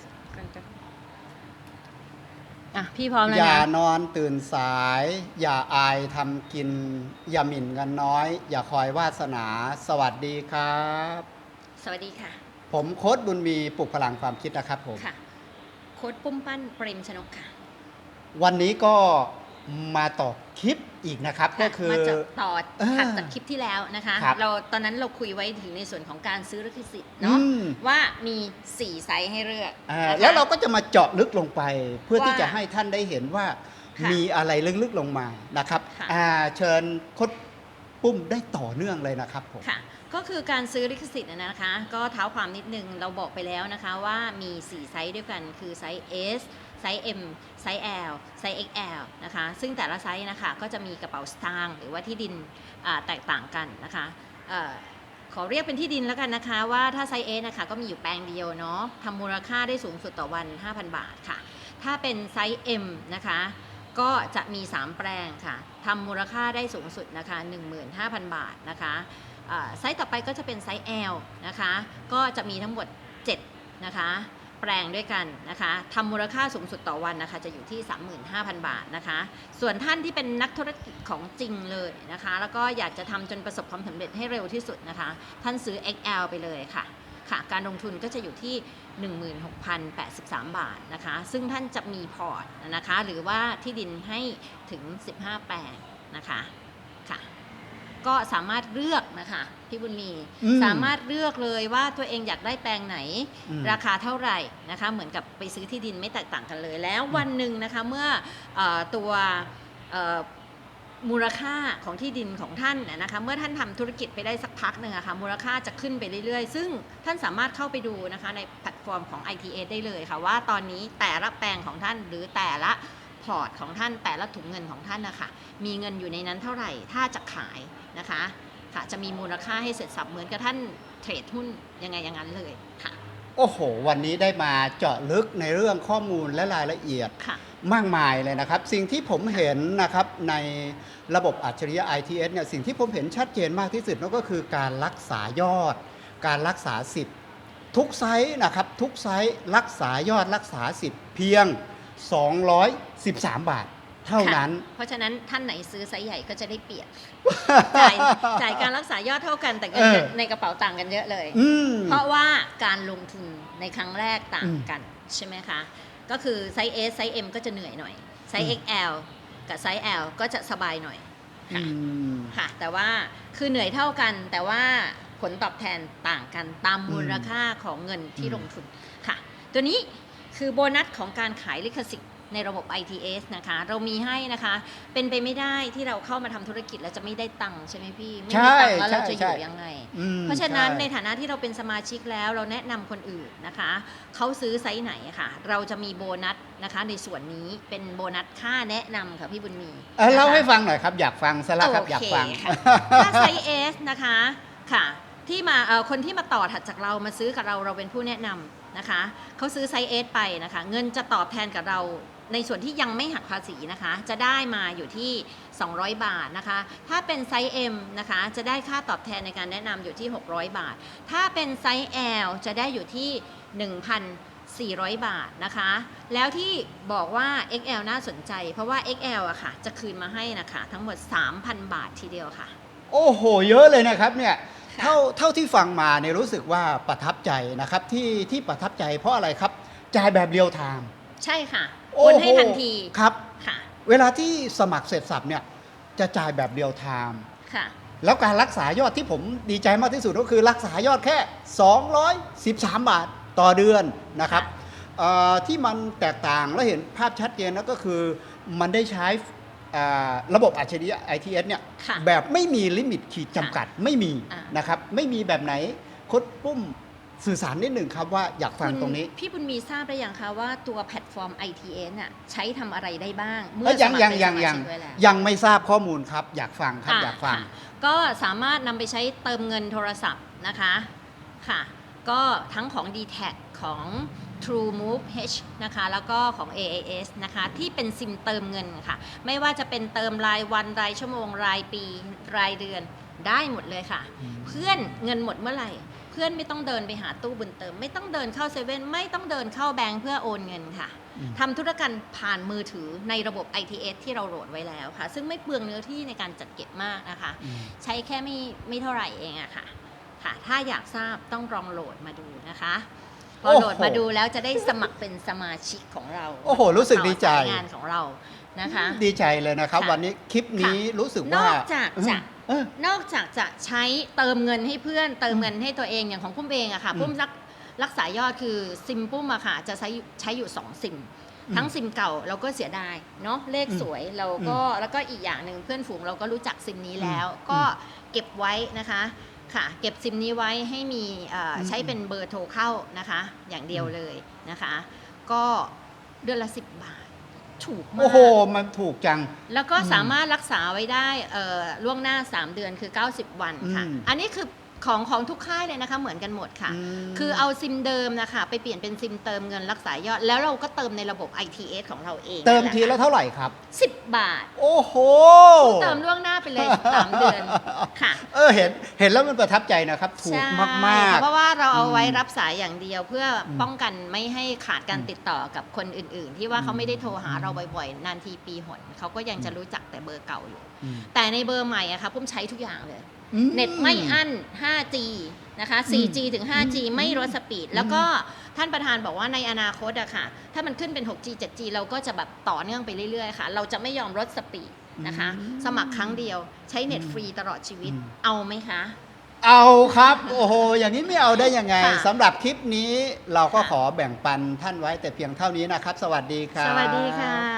สกันจะอะ พี่พร้อมแล้วอย่านะ นอนตื่นสาย อย่าอายทำกิน อย่าหมิ่นเกันน้อย อย่าคอยวาสนา สวัสดีครับ สวัสดีค่ะ ผมโค้ดบุญมีปลุกพลังความคิดนะครับผม ค่ะ โค้ดปุ้มปั้นเปรมชนกค่ะ วันนี้ก็มาต่อ คลิปอีกนะครับ ก็คือ มาจากต่อเออถัดจากคลิปที่แล้วนะคะ ครับเราตอนนั้นเราคุยไว้ถึงในส่วนของการซื้อลิขสิทธิ์อืเนาะมว่ามีสี่ไซส์ให้เลือกอ่านะคะ แล้วเราก็จะมาเจาะลึกลงไป เพื่อที่ว่าจะให้ท่านได้เห็นว่าค่ะมีอะไรลึกๆลงมานะครับค่ะ อ่าเชิญโคดปุ้มได้ต่อเนื่องเลยนะครับผม ค่ะ ก็คือการซื้อลิขสิทธิ์นะคะ ก็เท้าความนิดนึงเราบอกไปแล้วนะคะว่ามี 4 ไซส์ด้วยกันคือไซส์ S ไซส์ M ไซส์ L ไซส์ XL นะคะ ซึ่งแต่ละไซส์นะคะก็จะมีกระเป๋าสตางค์หรือว่าที่ดินแตกต่างกันนะคะออขอเรียกเป็นที่ดินแล้วกันนะคะ ว่าถ้าไซส์ S นะคะก็มีอยู่แปลงเดียวเนาะทำมูลค่าได้สูงสุดต่อวัน 5,000 บาทค่ะ ถ้าเป็นไซส์ M นะคะก็จะมี 3 แปลงค่ะทำมูลค่าได้สูงสุดนะคะ15,000 บาทนะคะไซส์ต่อไปก็จะเป็นไซส์ L นะคะ ก็จะมีทั้งหมด 7 นะคะ แปลงด้วยกันนะคะทำมูลค่าสูงสุดต่อวันนะคะ จะอยู่ที่ 35,000 บาทนะคะ ส่วนท่านที่เป็นนักธุรกิจของจริงเลยนะคะ แล้วก็อยากจะทำจนประสบความสำเร็จให้เร็วที่สุดนะคะ ท่านซื้อ XL ไปเลยค่ะค่ะ การลงทุนก็จะอยู่ที่ 16,083 บาทนะคะ ซึ่งท่านจะมีพอร์ตนะคะ หรือว่าที่ดินให้ถึง 15 แปลงนะคะค่ะ ก็สามารถเลือกนะคะพี่บุญมีอืมสามารถเลือกเลยว่าตัวเองอยากได้แปลงไหนอืมราคาเท่าไหร่นะคะ เหมือนกับไปซื้อที่ดินไม่แตกต่างกันเลย แล้ววันหนึ่งนะคะเมื่อเออตัวเอ่อมูลค่าของที่ดินของท่านน่ะนะคะเมื่อท่านทำธุรกิจไปได้สักพักหนึ่งอะคะ่ะมูลค่าจะขึ้นไปเรื่อยๆ ซึ่งท่านสามารถเข้าไปดูนะคะในแพลตฟอร์มของ ITS ได้เลยค่ะ ว่าตอนนี้แต่ละแปลงของท่านหรือแต่ละพอร์ตของท่านแต่ละถุงเงินของท่านนะคะมีเงินอยู่ในนั้นเท่าไหร่ถ้าจะขาย นะคะค่ะจะมีมูลค่าให้เสร็จสับเหมือนกับท่านเทรดหุ้นยังไงอย่างนั้นเลยค่ะ โอ้โห วันนี้ได้มาเจาะลึกในเรื่องข้อมูลและรายละเอียดค่ะ มากมายเลยนะครับ สิ่งที่ผมเห็นนะครับในระบบอัจฉริยะ ITS เนี่ยสิ่งที่ผมเห็นชัดเจนมากที่สุดนั่นก็คือการรักษายอด การรักษาสิทธิ์ ทุกไซส์นะครับ ทุกไซส์รักษายอดรักษาสิทธิ์เพียง 213 บาท เท่านั้น ค่ะเพราะฉะนั้นท่านไหนซื้อไซส์ใหญ่ก็จะได้เปรียบจ่ายจ่ายการรักษายอดเท่ากันแต่เงินเออ ในกระเป๋าต่างกันเยอะเลย อืม เพราะว่าการลงทุนในครั้งแรกต่างกันใช่ไหมคะ ก็คือไซส์ S ไซส์ M ก็จะเหนื่อยหน่อย ไซส์ อืม XL กับไซส์ L ก็จะสบายหน่อยอืมค่ะ แต่ว่าคือเหนื่อยเท่ากันแต่ว่าผลตอบแทนต่างกันตามมูลค่าของเงินที่อืม ลงทุนค่ะ ตัวนี้คือโบนัสของการขายลิขสิทธิ์ ในระบบ ITS นะคะ เรามีให้นะคะ เป็นไปไม่ได้ที่เราเข้ามาทำธุรกิจแล้วจะไม่ได้ตังค์ใช่ไหมพี่ ไม่มีตังค์แล้วเราจะอยู่ยังไง อืมเพราะฉะนั้นช่ในฐานะที่เราเป็นสมาชิกแล้วเราแนะนำคนอื่นนะคะ เขาซื้อไซส์ไหนอะค่ะ เราจะมีโบนัสนะคะ ในส่วนนี้เป็นโบนัสค่าแนะนำค่ะพี่บุญมีเออเล่านะคะ ให้ฟังหน่อยครับ อยากฟังซะแล้วครับ อยากฟังโเคค่ะถ้าไซส์ S นะคะค่ะ ที่มาเอ่อคนที่มาต่อถัดจากเรามาซื้อกับเราเราเป็นผู้แนะนำนะคะเขาซื้อไซส์ S ไปนะคะ เงินจะตอบแทนกับเรา ในส่วนที่ยังไม่หักภาษีนะคะ จะได้มาอยู่ที่ 200 บาทนะคะ ถ้าเป็นไซส์ M นะคะ จะได้ค่าตอบแทนในการแนะนำอยู่ที่ 600 บาท ถ้าเป็นไซส์ L จะได้อยู่ที่ 1,400 บาทนะคะ แล้วที่บอกว่า XL น่าสนใจ เพราะว่า XL อะค่ะ จะคืนมาให้นะคะ ทั้งหมด 3,000 บาททีเดียวค่ะ โอ้โห เยอะเลยนะครับเนี่ยค่ะเท่าเท่าที่ฟังมาเนี่ยรู้สึกว่าประทับใจนะครับที่ที่ประทับใจเพราะอะไรครับจ่ายแบบเรียลไทม์ใช่ค่ะ โอ้โอนโหให้ทันทีครับ ค่ะ เวลาที่สมัครเสร็จสับเนี่ยจะจ่ายแบบเรียลไทม์ค่ะ แล้วการรักษายอดที่ผมดีใจมากที่สุดก็คือรักษายอดแค่ 213 บาทต่อเดือนนะครับเอ่อที่มันแตกต่างและเห็นภาพชัดเจนนะก็คือมันได้ใช้อ่าระบบอัจฉริยะ ITS เนี่ยค่ะแบบไม่มีลิมิตขีดจำกัดไม่มีอ่านะครับไม่มีแบบไหนคดปุ้ม สื่อสารนิดหนึ่งครับว่าอยากฟังตรงนี้คุณพี่บุญมีทราบได้ยังคะว่าตัวแพลตฟอร์ม ITN น่ะใช้ทำอะไรได้บ้าง เมื่เอ้อยยังสมัครยังเป็นยังสมายังชิกไว้แล้ว ยังไม่ทราบข้อมูลครับ อยากฟังครับะอยากฟัง ค่ะก็สามารถนำไปใช้เติมเงินโทรศัพท์นะคะค่ะ ก็ทั้งของ d t แทของ True Move H นะคะ แล้วก็ของ AAS นะคะ ที่เป็นซิมเติมเงินค่ะ ไม่ว่าจะเป็นเติมรายวันรายชั่วโมงรายปีรายเดือนได้หมดเลยค่ะอืมเพื่อนเงินหมดเมื่อไหร่ เพื่อนไม่ต้องเดินไปหาตู้บุญเติม ไม่ต้องเดินเข้าเซเว่นไม่ต้องเดินเข้าแบงค์เพื่อโอนเงินค่ะอืมทำธุรกรรมผ่านมือถือในระบบ ITS ที่เราโหลดไว้แล้วค่ะ ซึ่งไม่เปลืองเนื้อที่ในการจัดเก็บมากนะคะอืมใช้แค่ไม่ไม่เท่าไหร่เองอะค่ะ ค่ะ ถ้าอยากทราบต้องลองโหลดมาดูนะคะพอโหลดมาดูแล้วจะได้สมัครเป็นสมาชิกของเรา โอ้โห รู้สึกดีใจต่อสายงานของเรา นะคะ ดีใจเลยนะครับ ค่ะ วันนี้คลิปนี้รู้สึกนว่าอกจากจะเออ นอกจากจะใช้เติมเงินให้เพื่อน เติมเงินให้ตัวเองอย่างของปุ้มเองอะค่ะอืมปุ้มรักรักษายอดคือซิมปุ้มอะค่ะจะใช้ใช้อยู่2ซิม อืมทั้งซิมเก่าเราก็เสียดายเนาะเลขอืมสวยเราก็แล้วก็อีกอย่างหนึ่งเพื่อนฝูงเราก็รู้จักซิมนี้แล้วอืมก็เก็บไว้นะคะค่ะ เก็บซิมนี้ไว้ให้มีเอ่ออม ใช้เป็นเบอร์โทรเข้านะคะ อย่างเดียวเลยนะคะ ก็เดือนละ 10 บาท ถูกมาก โอ้โห มันถูกจัง แล้วก็อืมสามารถรักษาไว้ได้เอ่อล่วงหน้า 3 เดือนคือ 90 วันค่ะ อืม อันนี้คือ ของของทุกค่ายเลยนะคะเหมือนกันหมดค่ะมคือเอาซิมเดิมนะคะไปเปลี่ยนเป็นซิมเติมเงินรักษายอด แล้วเราก็เติมในระบบ ITS ของเราเองเติมทีละเท่าไหร่ครับ สิบบาท โอ้โห เติมล่วงหน้าไปเลย3เดือนค่ะเออเห็นเห็นแล้วมันประทับใจนะครับ ถูกใช่มากเพราะว่าเราเอาไว้อืมรับสายอย่างเดียว เพื่ออมป้องกันไม่ให้ขาดการอืมติดต่อกับคนอื่น ๆ ที่ว่าเขาอืมไม่ได้โทรหาเราบ่อย ๆ นานทีปีหนเขาก็ยังจะรู้จักแต่เบอร์เก่าอยู่ๆอืม แต่ในเบอร์ใหม่อะค่ะพุ่มใช้ทุกอย่างเลยอื เน็ตไม่อั้น 5G นะคะ 4G ถึง 5G อืมไม่ลดสปีด แล้วก็ท่านประธานบอกว่าในอนาคตอะค่ะ ถ้ามันขึ้นเป็น 6G 7G เราก็จะแบบต่อเนื่องไปเรื่อยๆค่ะ เราจะไม่ยอมลดสปีดนะคะอืมสมัครครั้งเดียวใช้เน็ตฟรีตลอดชีวิตอืมเอาไหมคะ เอาครับ โอ้โห อย่างนี้ไม่เอาได้ยังไงค่ะสำหรับคลิปนี้เราก็ค่ะขอแบ่งปันท่านไว้แต่เพียงเท่านี้นะครับ สวัสดีครับ สวัสดีค่ะ